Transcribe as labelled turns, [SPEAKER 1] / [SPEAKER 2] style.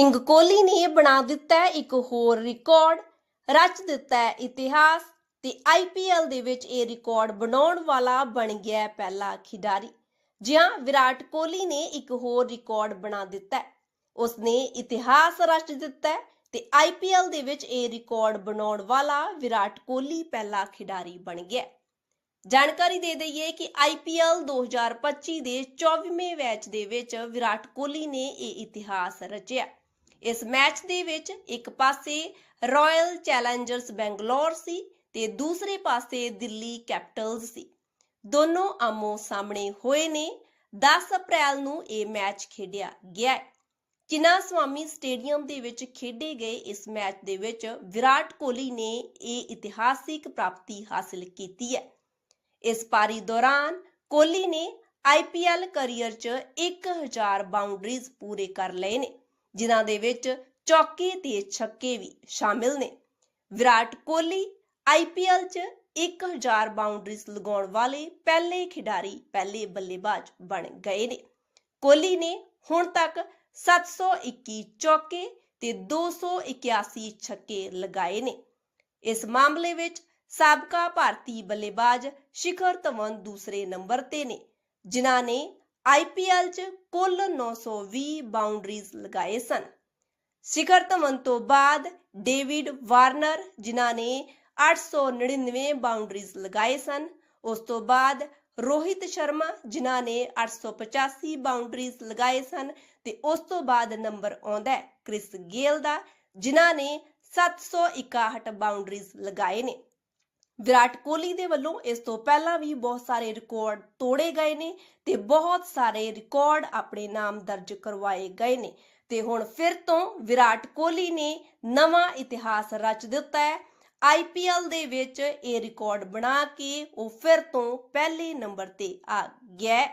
[SPEAKER 1] King Kohli ਨੇ ਬਣਾ ਦਿੱਤਾ ਇੱਕ ਹੋਰ ਰਿਕਾਰਡ ਰਚ ਦਿੱਤਾ ਇਤਿਹਾਸ ਤੇ ਆਈਪੀਐਲ ਦੇ ਵਿੱਚ ਇਹ ਰਿਕਾਰਡ ਬਣਾਉਣ ਵਾਲਾ ਬਣ ਗਿਆ ਪਹਿਲਾ ਖਿਡਾਰੀ। ਜਿਹਾ ਵਿਰਾਟ ਕੋਹਲੀ ਨੇ ਇੱਕ ਹੋਰ ਰਿਕਾਰਡ ਬਣਾ ਦਿੱਤਾ ਹੈ। ਉਸਨੇ ਇਤਿਹਾਸ ਰਚ ਦਿੱਤਾ ਹੈ ਤੇ ਆਈਪੀਐਲ ਦੇ ਵਿੱਚ ਇਹ ਰਿਕਾਰਡ ਬਣਾਉਣ ਵਾਲਾ ਵਿਰਾਟ ਕੋਹਲੀ ਪਹਿਲਾ ਖਿਡਾਰੀ ਬਣ ਗਿਆ ਜਾਣਕਾਰੀ ਦੇ ਦਈਏ ਕਿ ਆਈਪੀਐਲ 2025 ਦੇ 24ਵੇਂ ਮੈਚ ਦੇ ਵਿੱਚ ਵਿਰਾਟ ਕੋਹਲੀ ਨੇ ਇਹ ਇਤਿਹਾਸ ਰਚਿਆ ਇਸ ਮੈਚ ਦੇ ਵਿੱਚ ਇੱਕ ਪਾਸੇ ਰਾਇਲ ਚੈਲੰਜਰਸ ਬੈਂਗਲੌਰ ਸੀ ਤੇ ਦੂਸਰੇ ਪਾਸੇ ਦਿੱਲੀ ਕੈਪੀਟਲਸ ਸੀ। ਦੋਨੋਂ ਆਮੋ ਸਾਹਮਣੇ ਹੋਏ ਨੇ। 10 ਅਪ੍ਰੈਲ ਨੂੰ ਇਹ ਮੈਚ ਖੇਡਿਆ ਗਿਆ ਹੈ। ਚਿਨਾ ਸਵਾਮੀ ਸਟੇਡੀਅਮ ਦੇ ਵਿੱਚ ਖੇਡੇ ਗਏ ਇਸ ਮੈਚ ਦੇ ਵਿੱਚ ਵਿਰਾਟ ਕੋਹਲੀ ਨੇ ਇਹ ਇਤਿਹਾਸਿਕ ਪ੍ਰਾਪਤੀ ਹਾਸਲ ਕੀਤੀ ਹੈ। ਇਸ ਪਾਰੀ ਦੌਰਾਨ ਕੋਹਲੀ ਨੇ ਆਈਪੀਐਲ ਕੈਰੀਅਰ 'ਚ 1000 ਬਾਉਂਡਰੀਜ਼ ਪੂਰੇ ਕਰ ਲਏ ਨੇ। ਜਿਨ੍ਹਾਂ ਦੇ ਵਿੱਚ ਚੌਕੇ ਤੇ ਛੱਕੇ ਵੀ ਸ਼ਾਮਿਲ ਨੇ। ਵਿਰਾਟ ਕੋਹਲੀ ਆਈਪੀਐਲ 'ਚ 1000 ਬਾਉਂਡਰੀਜ਼ ਲਗਾਉਣ ਵਾਲੇ ਪਹਿਲੇ ਖਿਡਾਰੀ, ਪਹਿਲੇ ਬੱਲੇਬਾਜ਼ ਬਣ ਗਏ ਨੇ। ਕੋਹਲੀ ਨੇ ਹੁਣ ਤੱਕ 721 ਚੌਕੇ ਤੇ 281 ਛੱਕੇ ਲਗਾਏ ਨੇ। ਇਸ ਮਾਮਲੇ ਵਿੱਚ ਸਾਬਕਾ ਭਾਰਤੀ ਬੱਲੇਬਾਜ਼ ਸ਼ਿਖਰ ਧਵਨ ਦੂਸਰੇ ਨੰਬਰ ਤੇ ਨੇ, ਜਿਨ੍ਹਾਂ ਨੇ ਆਈਪੀਐਲ 'ਚ ਕੁੱਲ 920 ਬਾਉਂਡਰੀਜ਼ ਲਗਾਏ ਸਨ। ਸ਼ਿਖਰ ਧਵਨ ਤੋਂ ਬਾਅਦ ਡੇਵਿਡ ਵਾਰਨਰ, ਜਿਨ੍ਹਾਂ ਨੇ 899 ਬਾਉਂਡਰੀਜ਼ ਲਗਾਏ ਸਨ, ਉਸ ਤੋਂ ਬਾਅਦ ਰੋਹਿਤ ਸ਼ਰਮਾ, ਜਿਨ੍ਹਾਂ ਨੇ 885 ਬਾਉਂਡਰੀਜ਼ ਲਗਾਏ ਸਨ ਤੇ ਉਸ ਤੋਂ ਬਾਅਦ ਨੰਬਰ ਆਉਂਦਾ ਹੈ ਕ੍ਰਿਸ ਗੇਲ ਦਾ, ਜਿਨ੍ਹਾਂ ਨੇ 761 ਬਾਉਂਡਰੀਜ਼ ਲਗਾਏ ਨੇ। ਵਿਰਾਟ ਕੋਹਲੀ ਦੇ ਵੱਲੋਂ ਇਸ ਤੋਂ ਪਹਿਲਾਂ ਵੀ ਬਹੁਤ ਸਾਰੇ ਰਿਕਾਰਡ ਤੋੜੇ ਗਏ ਨੇ ਤੇ ਬਹੁਤ ਸਾਰੇ ਰਿਕਾਰਡ ਆਪਣੇ ਨਾਮ ਦਰਜ ਕਰਵਾਏ ਗਏ ਨੇ। ਤੇ ਹੁਣ ਫਿਰ ਤੋਂ ਵਿਰਾਟ ਕੋਹਲੀ ਨੇ ਨਵਾਂ ਇਤਿਹਾਸ ਰਚ ਦਿੱਤਾ ਹੈ। ਆਈਪੀਐਲ ਦੇ ਵਿੱਚ ਇਹ ਰਿਕਾਰਡ ਬਣਾ ਕੇ ਉਹ ਫਿਰ ਤੋਂ ਪਹਿਲੇ ਨੰਬਰ ਤੇ ਆ ਗਿਆ